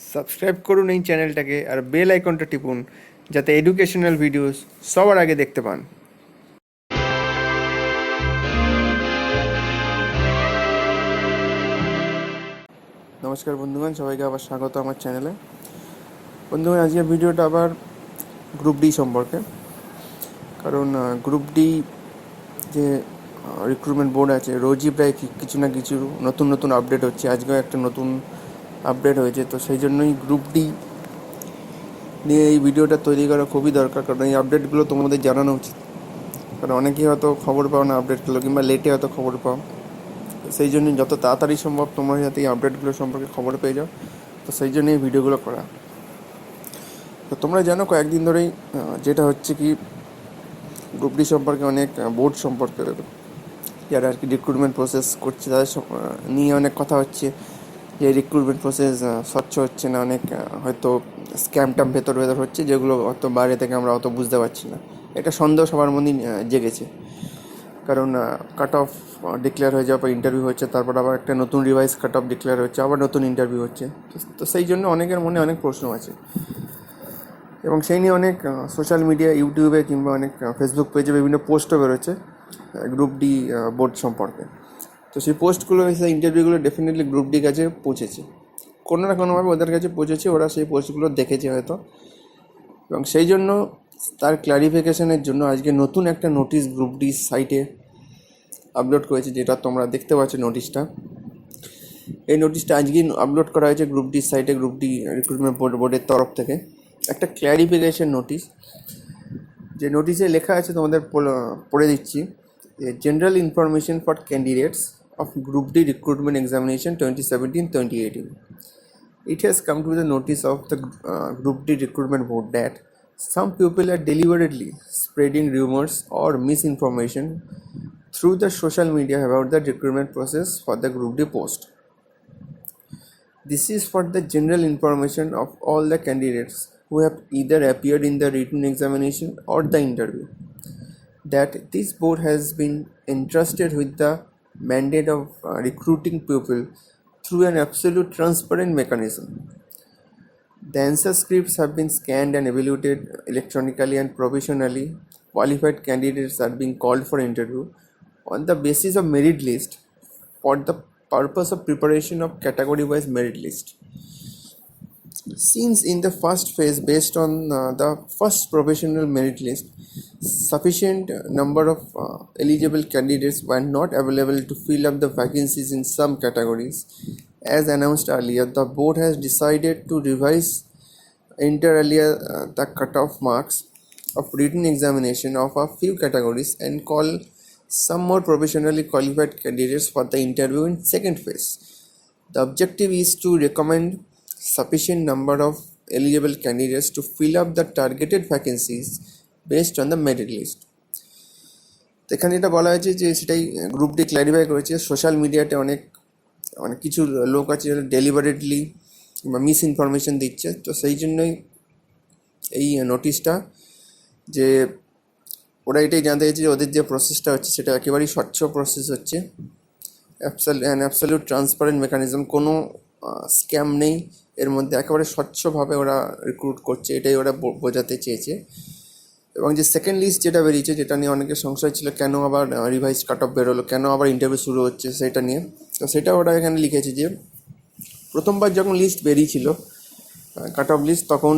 Subscribe করুন এই চ্যানেলটাকে আর বেল আইকনটা টিপুন যাতে এডুকেশনাল ভিডিওস সবার আগে দেখতে পান। নমস্কার বন্ধুগণ, সবাইকে আবার স্বাগত আমার চ্যানেলে। বন্ধুগণ, আজকের ভিডিওটা আবার গ্রুপ ডি সম্পর্কে। কারণ গ্রুপ ডি যে রিক্রুটমেন্ট বোর্ড আছে রোজই প্রায় কিছু না কিছু নতুন নতুন আপডেট হচ্ছে। আজকেও একটা নতুন আপডেট হয়েছে। তো সেই জন্যই গ্রুপ ডি নিয়ে এই ভিডিওটা তৈরি করা খুবই দরকার, কারণ এই আপডেটগুলো তোমাদের জানানো উচিত। কারণ অনেকেই হয়তো খবর পাও না আপডেটগুলো কিংবা লেটে হয়তো খবর পাও। সেই জন্য যত তাড়াতাড়ি সম্ভব তোমরা যাতে এই আপডেটগুলো সম্পর্কে খবর পেয়ে যাও, তো সেই জন্য এই ভিডিওগুলো করা। তো তোমরা জানো কয়েকদিন ধরেই যেটা হচ্ছে কি গ্রুপ ডি সম্পর্কে অনেক বোর্ড সম্পর্কে যারা আর কি রিক্রুটমেন্ট প্রসেস করছে, তাদের নিয়ে অনেক কথা হচ্ছে। যে রিক্রুটমেন্ট প্রসেস স্বচ্ছ হচ্ছে না, অনেক হয়তো স্ক্যাম ট্যাম ভেতর ভেতর হচ্ছে, যেগুলো অত বাইরে থেকে আমরা অত বুঝতে পারছি না। এটা সন্দেহ সবার মধ্যেই জেগেছে। কারণ কাট অফ ডিক্লেয়ার হয়ে যাওয়ার পর ইন্টারভিউ হচ্ছে, তারপর আবার একটা নতুন রিভাইজ কাট অফ ডিক্লেয়ার হচ্ছে, আবার নতুন ইন্টারভিউ হচ্ছে। তো সেই জন্য অনেকের মনে অনেক প্রশ্ন আছে। এবং সেই নিয়ে অনেক সোশ্যাল মিডিয়া ইউটিউবে কিংবা অনেক ফেসবুক পেজে বিভিন্ন পোস্টও বেরোচ্ছে গ্রুপ ডি বোর্ড সম্পর্কে। তো সেই পোস্টগুলো, সেই ইন্টারভিউগুলো ডেফিনেটলি গ্রুপ ডি কাছে পৌঁছেছে। কোনো না কোনোভাবে ওদের কাছে পৌঁছেছে, ওরা সেই পোস্টগুলো দেখেছে হয়তো। এবং সেই জন্য তার ক্লারিফিকেশনের জন্য আজকে নতুন একটা নোটিশ গ্রুপ ডি সাইটে আপলোড করেছে, যেটা তোমরা দেখতে পাচ্ছ নোটিশটা এই নোটিশটা আজকেই আপলোড করা হয়েছে গ্রুপ ডি সাইটে গ্রুপ ডি রিক্রুটমেন্ট বোর্ড বোর্ডের তরফ থেকে। একটা ক্ল্যারিফিকেশন নোটিশ যে নোটিশে লেখা আছে তোমাদের পড়ে দিচ্ছি general information for candidates of Group D Recruitment Examination 2017-2018. It has come to the notice of the uh, Group D Recruitment Board that some people are deliberately spreading rumors or misinformation through the social media about the recruitment process for the Group D post. This is for the general information of all the candidates who have either appeared in the written examination or the interview that this board has been entrusted with the mandate of uh, recruiting people through an absolute transparent mechanism. The answer scripts have been scanned and evaluated electronically and provisionally. Qualified candidates are being called for interview on the basis of merit list for the purpose of preparation of category wise merit list. Since in the first phase, based on uh, the first provisional merit list, sufficient number of uh, eligible candidates were not available to fill up the vacancies in some categories. As announced earlier, the board has decided to revise inter alia uh, the cutoff marks of written examination of a few categories and call some more provisionally qualified candidates for the interview in second phase. The objective is to recommend sufficient number of eligible candidates to fill up the targeted vacancies based on the merit list. এখানে এটা বলা হয়েছে যে সেটাই group D clarify করেছে। Social মিডিয়াতে অনেক অনেক কিছু লোক আছে যারা ডেলিভারেটলি বা মিস ইনফরমেশন দিচ্ছে। তো সেই জন্যই এই নোটিশটা যে ওরা এটাই জানতে চাইছে যে ওদের যে প্রসেসটা হচ্ছে সেটা একেবারেই স্বচ্ছ প্রসেস হচ্ছে। অ্যান অ্যাবসলিউট ট্রান্সপারেন্ট মেকানিজম কোনো স্ক্যাম নেই। এর মধ্যে একেবারে স্বচ্ছভাবে ওরা রিক্রুট করছে, এটাই ওরা বোঝাতে চেয়েছে। এবং যে সেকেন্ড লিস্ট যেটা বেরিয়েছে, যেটা নিয়ে অনেকের সংশয় ছিল, কেন আবার রিভাইজ কাট অফ বেরোলো, কেন আবার ইন্টারভিউ শুরু হচ্ছে সেটা নিয়ে, তো সেটা ওরা এখানে লিখেছে যে, প্রথমবার যখন লিস্ট বেরিয়েছিল কাট অফ লিস্ট তখন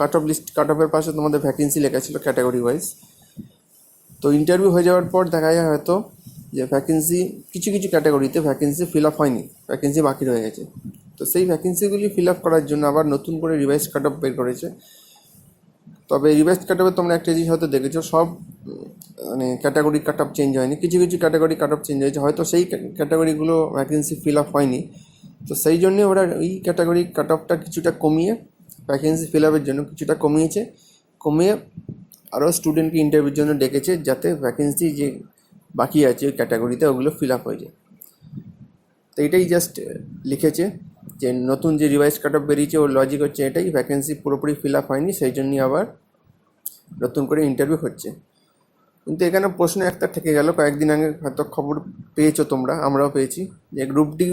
কাট অফ লিস্ট কাট অফের পাশে তোমাদের ভ্যাকেন্সি লেখা ছিল ক্যাটাগরি ওয়াইজ তো ইন্টারভিউ হয়ে যাওয়ার পর দেখা যায় হয়তো যে ভ্যাকেন্সি কিছু কিছু ক্যাটাগরিতে ভ্যাকেন্সি ফিল আপ হয়নি ভ্যাকেন্সি বাকি রয়ে গেছে। তো সেই ভ্যাকেন্সিগুলি ফিল আপ করার জন্য আবার নতুন করে রিভাইজ কাট অফ বের করেছে। তবে রিভাইজ কাট অফে তোমরা একটা জিনিস হয়তো দেখেছ, সব মানে ক্যাটাগরি কাট অফ চেঞ্জ হয়নি। কিছু কিছু ক্যাটাগরি কাট অফ চেঞ্জ হয়েছে, হয়তো সেই ক্যাটাগরিগুলো ভ্যাকেন্সি ফিল আপ হয়নি। তো সেই জন্যে ওরা ওই ক্যাটাগরি কাট অফটা কিছুটা কমিয়ে ভ্যাকেন্সি ফিল আপের জন্য কিছুটা কমিয়েছে। কমিয়ে আরও স্টুডেন্টকে ইন্টারভিউর জন্য ডেকেছে, যাতে ভ্যাকেন্সি যে বাকি আছে ওই ক্যাটাগরিতে ওগুলো ফিল আপ হয়ে যায়। তো এটাই জাস্ট লিখেছে। যে নতুন যে রিভাইজ কাট অফ বেরিয়েছে, ওর লজিক হচ্ছে এটাই ভ্যাকেন্সি পুরোপুরি ফিল আপ হয়নি, সেই জন্যই আবার নতুন করে ইন্টারভিউ হচ্ছে। কিন্তু এখানে প্রশ্ন একটা থেকে গেল, কয়েকদিন আগে হয়তো খবর পেয়েছ তোমরা, আমরাও পেয়েছি, যে গ্রুপ ডি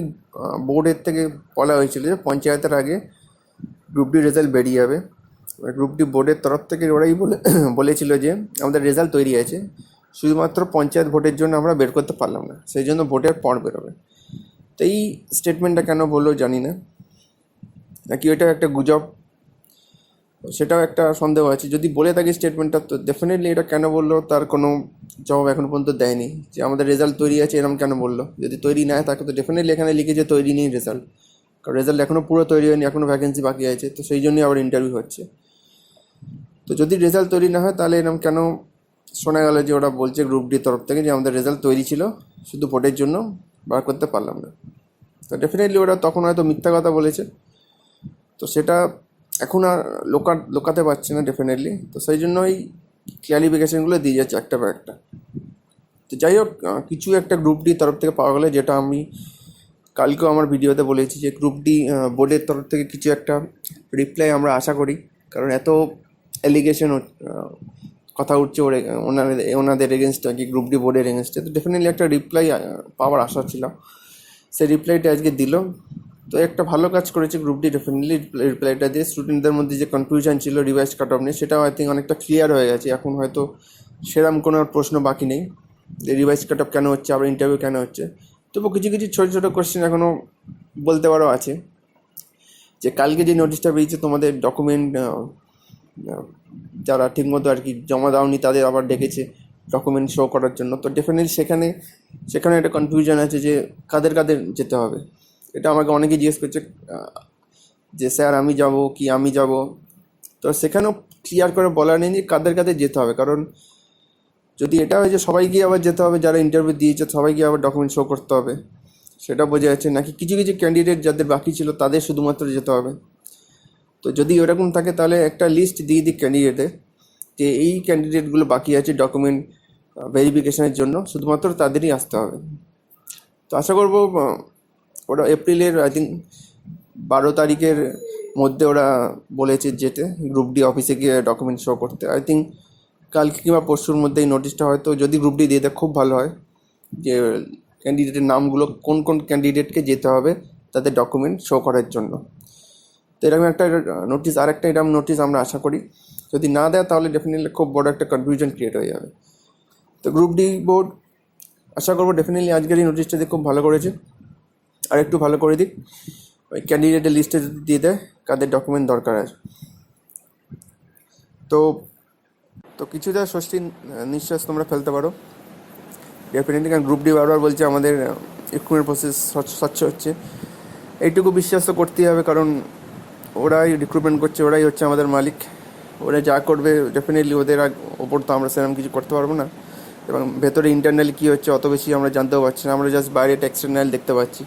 বোর্ডের থেকে বলা হয়েছিল যে পঞ্চায়েতের আগে গ্রুপ ডি রেজাল্ট বেরিয়ে যাবে। গ্রুপ ডি বোর্ডের তরফ থেকে ওরাই বলে, বলেছিল যে আমাদের রেজাল্ট তৈরি আছে শুধুমাত্র পঞ্চায়েত ভোটের জন্য আমরা বের করতে পারলাম না, সেই জন্য ভোটের পর বেরোবে। তো এই স্টেটমেন্টটা কেন বলল জানি না। নাকি ওটা একটা গুজব? সেটাও একটা সন্দেহ আছে। যদি বলে থাকি স্টেটমেন্টটা তো ডেফিনেটলি এটা কেন বলল? তার কোনো জবাব এখন পর্যন্ত দেয়নি। যে আমাদের রেজাল্ট তৈরি আছে এরকম কেন বলল? যদি তৈরি না তাকে তো ডেফিনেটলি এখানে লিখে যে তৈরি নেই রেজাল্ট কারণ রেজাল্ট এখনও পুরো তৈরি হয়নি এখনও ভ্যাকেন্সি বাকি আছে। তো সেই জন্যই আবার ইন্টারভিউ হচ্ছে। তো যদি রেজাল্ট তৈরি না হয়, তাহলে এরকম কেন শোনা গেল যে ওরা বলছে গ্রুপ ডি তরফ থেকে যে আমাদের রেজাল্ট তৈরি ছিল শুধু ভোটের জন্য? বার করতে পারলাম না। তো ডেফিনেটলি ওরা তখন হয়তো মিথ্যা কথা বলেছে। তো সেটা এখন আর লোকা, লোকাতে পারছে না ডেফিনেটলি তো সেই জন্যই ক্লারিফিকেশনগুলো দিয়ে যাচ্ছে একটা পর একটা। তো যাই হোক কিছু একটা গ্রুপ ডি তরফ থেকে পাওয়া গেলে, যেটা আমি কালকেও আমার ভিডিওতে বলেছি যে গ্রুপ ডি বোর্ডের তরফ থেকে কিছু একটা রিপ্লাই আমরা আশা করি। কারণ এত অ্যালিগেশন কথা উঠছে ওর, ওনাদের ওনাদের এগেনস্টে কি গ্রুপ ডি বোর্ডের এগেনস্টে তো ডেফিনেটলি একটা রিপ্লাই পাওয়ার আশা ছিল। সেই রিপ্লাইটা আজকে দিল। তো একটা ভালো কাজ করেছে গ্রুপ ডি ডেফিনেটলি রিপ্লাইটা দিয়ে স্টুডেন্টদের মধ্যে যে কনফিউশন ছিল রিভাইজ কাট অফ নিয়ে, সেটাও আই থিঙ্ক অনেকটা ক্লিয়ার হয়ে গেছে। এখন হয়তো সেরকম কোনো আর প্রশ্ন বাকি নেই। যে রিভাইজ কাট অফ কেন হচ্ছে, আবার ইন্টারভিউ কেন হচ্ছে? তবু কিছু কিছু ছোটো ছোটো কোশ্চেন এখনও বলতে পারো আছে। যে কালকে যে নোটিশটা পেয়েছে তোমাদের ডকুমেন্ট যারা ঠিকমতো আর কি জমা দাওনি তাদের আবার ডেকেছে ডকুমেন্ট শো করার জন্য। তো ডেফিনেটলি সেখানে সেখানে একটা কনফিউশন আছে যে কাদের কাদের যেতে হবে। এটা আমাকে অনেকে জিজ্ঞেস করছে যে স্যার আমি যাব কি আমি যাব? তো সেখানেও ক্লিয়ার করে বলা নেই যে কাদের কাদের যেতে হবে। কারণ যদি এটা হয় যে সবাইকে আবার যেতে হবে, যারা ইন্টারভিউ দিয়েছে সবাইকে আবার ডকুমেন্ট শো করতে হবে। সেটা বোঝা যাচ্ছে। নাকি কিছু কিছু ক্যান্ডিডেট যাদের বাকি ছিল তাদের শুধুমাত্র যেতে হবে। তো যদি ওরকম থাকে তাহলে একটা লিস্ট দিয়ে দিই ক্যান্ডিডেটে যে এই ক্যান্ডিডেটগুলো বাকি আছে ডকুমেন্ট ভেরিফিকেশনের জন্য। শুধুমাত্র তাদেরই আসতে হবে। তো আশা করব ওরা এপ্রিলের আই থিঙ্ক বারো তারিখের মধ্যে ওরা বলেছে যেতে। গ্রুপ ডি অফিসে গিয়ে ডকুমেন্ট শো করতে। আই থিঙ্ক কালকে কিংবা পরশুর মধ্যে এই নোটিশটা হয়তো যদি গ্রুপ ডি দিয়ে দেয়, খুব ভালো হয় যে ক্যান্ডিডেটের নামগুলো কোন কোন ক্যান্ডিডেটকে যেতে হবে তাদের ডকুমেন্ট শো করার জন্য। তো এরকম একটা নোটিশ আর একটা এরকম নোটিশ আমরা আশা করি। যদি না দেয়, তাহলে ডেফিনেটলি খুব বড় একটা কনফিউশন ক্রিয়েট হয়ে যাবে। তো গ্রুপ ডি বোর্ড আশা করব ডেফিনেটলি আজকের এই নোটিশটা দিয়ে খুব ভালো করেছে। আর একটু ভালো করে দিক। ওই ক্যান্ডিডেটের লিস্টে যদি দিয়ে দেয়, কাদের ডকুমেন্ট দরকার আছে। তো তো কিছুটা স্বস্তি, নিঃশ্বাস তোমরা ফেলতে পারো। ডেফিনেটলি কারণ গ্রুপ ডি বারবার বলছে আমাদের রিক্রুটমেন্ট প্রসেস স্বচ্ছ হচ্ছে। এইটুকু বিশ্বাস তো করতেই হবে, কারণ ওরাই রিক্রুটমেন্ট করছে, ওরাই হচ্ছে আমাদের মালিক। ওরা যা করবে ডেফিনেটলি ওদের ওপর তো আমরা সেরকম কিছু করতে পারব না। এবং ভেতরে ইন্টারনালি কী হচ্ছে অত বেশি আমরা জানতেও পারছি না। আমরা জাস্ট বাইরে এক্সটার্নাল দেখতে পাচ্ছি।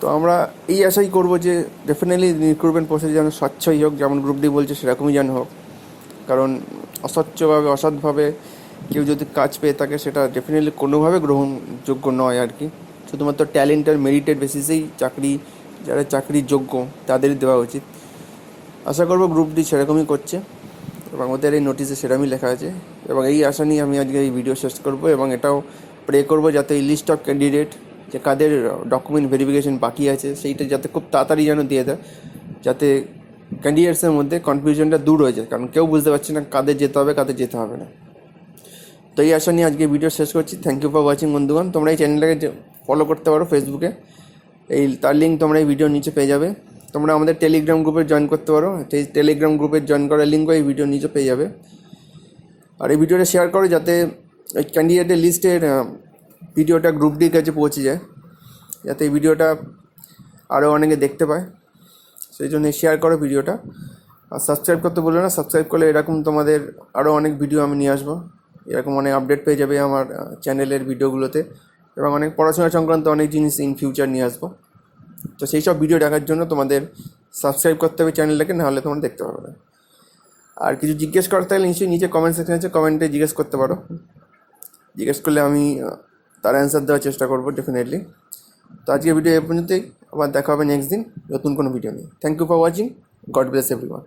তো আমরা এই আশাই করব যে ডেফিনেটলি রিক্রুটমেন্ট প্রসেস যেন স্বচ্ছই হোক, যেমন গ্রুপ ডি বলছে সেরকমই যেন হোক। কারণ অস্বচ্ছভাবে অসৎভাবে কেউ যদি কাজ পেয়ে থাকে, সেটা ডেফিনেটলি কোনোভাবে গ্রহণযোগ্য নয় আর কি। শুধুমাত্র ট্যালেন্ট আর মেরিটের বেসিসেই চাকরি যারা চাকরির যোগ্য তাদেরই দেওয়া উচিত। আশা করব গ্রুপ ডি সেরকমই করছে এবং ওদের এই নোটিশে সেরকমই লেখা আছে এবং এই আশা নিয়ে আমি আজকে এই ভিডিও শেষ করব এবং এটাও প্রে করব যাতে এই লিস্ট অফ ক্যান্ডিডেট যে কাদের ডকুমেন্ট ভেরিফিকেশন বাকি আছে, সেইটা যাতে খুব তাড়াতাড়ি যেন দিয়ে দেয়, যাতে ক্যান্ডিডেটসের মধ্যে কনফিউশনটা দূর হয়ে যায়। কারণ কেউ বুঝতে পারছে না কাদের যেতে হবে, কাদের যেতে হবে না। তো এই আশা নিয়ে আজকে ভিডিও শেষ করছি। থ্যাংক ইউ ফর ওয়াচিং বন্ধুগণ। তোমরা এই চ্যানেলটাকে ফলো করতে পারো ফেসবুকে এই তার লিঙ্ক তোমরা এই ভিডিওর নিচে পেয়ে যাবে। তোমরা আমাদের টেলিগ্রাম গ্রুপে জয়েন করতে পারো। এই টেলিগ্রাম গ্রুপে জয়েন করার লিঙ্কও এই ভিডিওর নিচে পেয়ে যাবে। আর এই ভিডিওটা শেয়ার করো যাতে ওই ক্যান্ডিডেটের লিস্টের ভিডিওটা গ্রুপ ডির কাছে পৌঁছে যায়। যাতে এই ভিডিওটা আরও অনেকে দেখতে পায়। সেই জন্য শেয়ার করো ভিডিওটা আর সাবস্ক্রাইব করতে বলো না। সাবস্ক্রাইব করলে এরকম তোমাদের আরও অনেক ভিডিও আমি নিয়ে আসব। এরকম অনেক আপডেট পেয়ে যাবে আমার চ্যানেলের ভিডিওগুলোতে এবং অনেক পড়াশোনা সংক্রান্ত অনেক জিনিস ইন ফিউচার নিয়ে আসব। তো সেই সব ভিডিও দেখার জন্য তোমাদের সাবস্ক্রাইব করতে হবে চ্যানেলটাকে নাহলে তোমরা দেখতে পারবে না। আর কিছু জিজ্ঞেস করতে হলে নিশ্চয়ই নিচে কমেন্ট সেকশন আছে কমেন্টে জিজ্ঞেস করতে পারো। জিজ্ঞেস করলে আমি তার অ্যান্সার দেওয়ার চেষ্টা করব ডেফিনেটলি তো আজকে ভিডিও এ পর্যন্তই, আবার দেখা হবে নেক্সট দিন নতুন কোনো ভিডিও নিয়ে। Thank you for watching God bless everyone